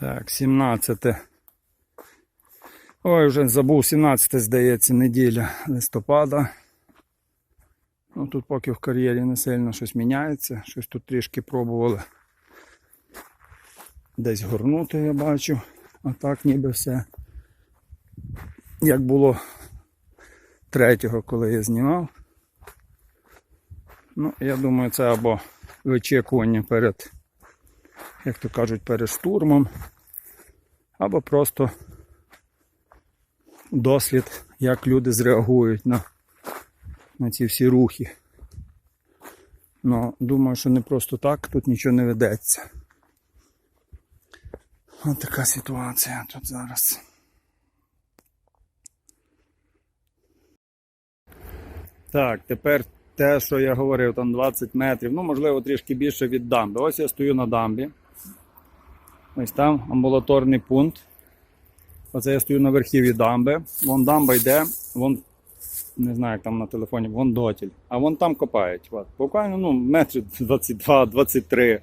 Так, 17. Ой, вже забув 17, здається, неділя листопада. Ну, тут поки в кар'єрі не сильно щось міняється. Щось тут трішки пробували десь горнути, я бачу. А так ніби все. Як було третього, коли я знімав. Ну, я думаю, це або вичікування перед, як то кажуть, перед штурмом, або просто дослід, як люди зреагують на, на ці всі рухи. Ну, думаю, що не просто так, тут нічого не ведеться. Ось така ситуація тут зараз. Так, тепер те, що я говорив, там 20 метрів, ну можливо трішки більше від дамби. Ось я стою на дамбі. Ось там амбулаторний пункт. Оце я стою на верхів'ї дамби. Вон дамба йде, вон, не знаю, як там на телефоні, вон дотіль. А вон там копають. От. Буквально ну, метрів 22, 23,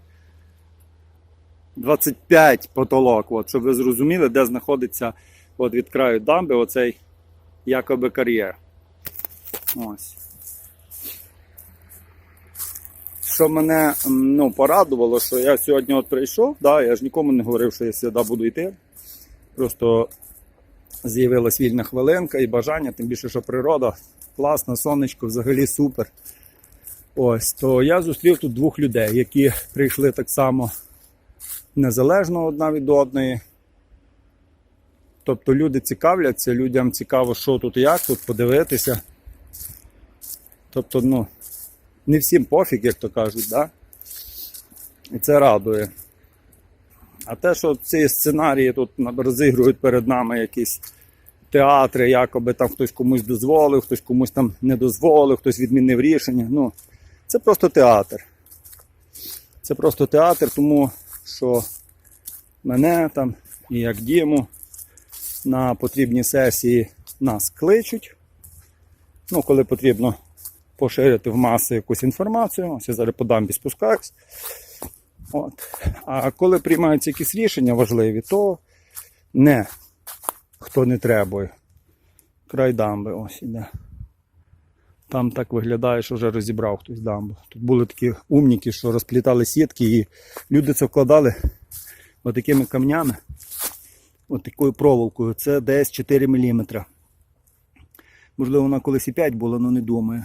25 потолок. От, щоб ви зрозуміли, де знаходиться от, від краю дамби оцей якоби кар'єр. Ось. Що мене ну, порадувало, що я сьогодні от прийшов, да, я ж нікому не говорив, що я сюди буду йти. Просто з'явилась вільна хвилинка і бажання, тим більше, що природа класна, сонечко, взагалі супер. Ось, то я зустрів тут двох людей, які прийшли так само незалежно одна від одної. Тобто люди цікавляться, людям цікаво, що тут як тут подивитися. Тобто, ну, не всім пофіг, як то кажуть, да? і це радує. А те, що ці сценарії тут розігрують перед нами якісь театри, якоби там хтось комусь дозволив, хтось комусь там не дозволив, хтось відмінив рішення. Ну, це просто театр. Це просто театр, тому що мене там і як Діму на потрібні сесії нас кличуть. Ну, коли потрібно поширити в маси якусь інформацію, ось я зараз по дамбі спускаюсь. От. А коли приймаються якісь рішення важливі, то не хто не требує. Край дамби ось іде. Там так виглядає, що вже розібрав хтось дамбу. Тут були такі умніки, що розплітали сітки, і люди це вкладали отакими камнями, от такою проволокою. Це десь 4 мм. Можливо, вона колись і 5 була, але не думаю.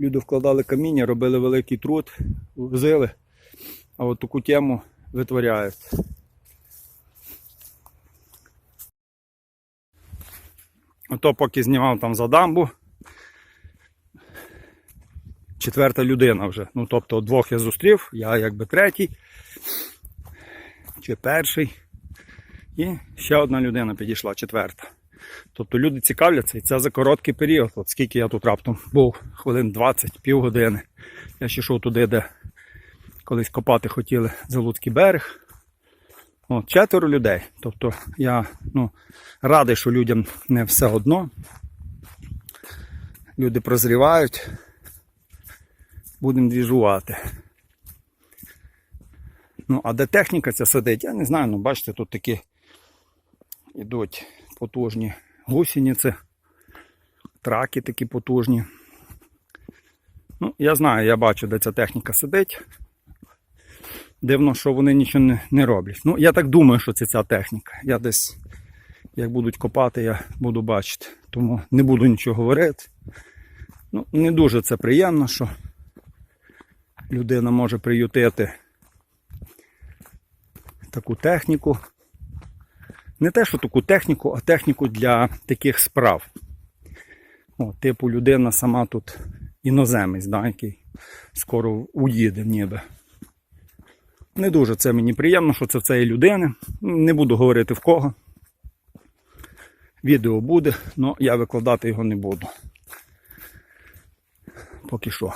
Люди вкладали каміння, робили великий труд, возили, а от таку тему витворяють. Ото поки знімав там за дамбу. Четверта людина вже. Ну, тобто двох я зустрів, я якби третій чи перший. І ще одна людина підійшла, четверта. Тобто люди цікавляться, і це за короткий період. От скільки я тут раптом був, хвилин 20, півгодини. Я ще йшов туди, де колись копати хотіли Залуцький берег. От, четверо людей. Тобто я ну, радий, що людям не все одно. Люди прозрівають. Будемо двіжувати. Ну, а де техніка ця сидить, я не знаю, ну бачите, тут такі йдуть потужні гусениці, траки такі потужні. Ну, я знаю, я бачу, де ця техніка сидить. Дивно, що вони нічого не, не роблять. Ну, я так думаю, що це ця техніка. Я десь, як будуть копати, я буду бачити. Тому не буду нічого говорити. Ну, не дуже це приємно, що людина може приютити таку техніку. Не те, що таку техніку, а техніку для таких справ. О, типу людина сама тут іноземець, да, який скоро уїде ніби. Не дуже це мені приємно, що це в цієї людини. Не буду говорити в кого. Відео буде, але я викладати його не буду. Поки що.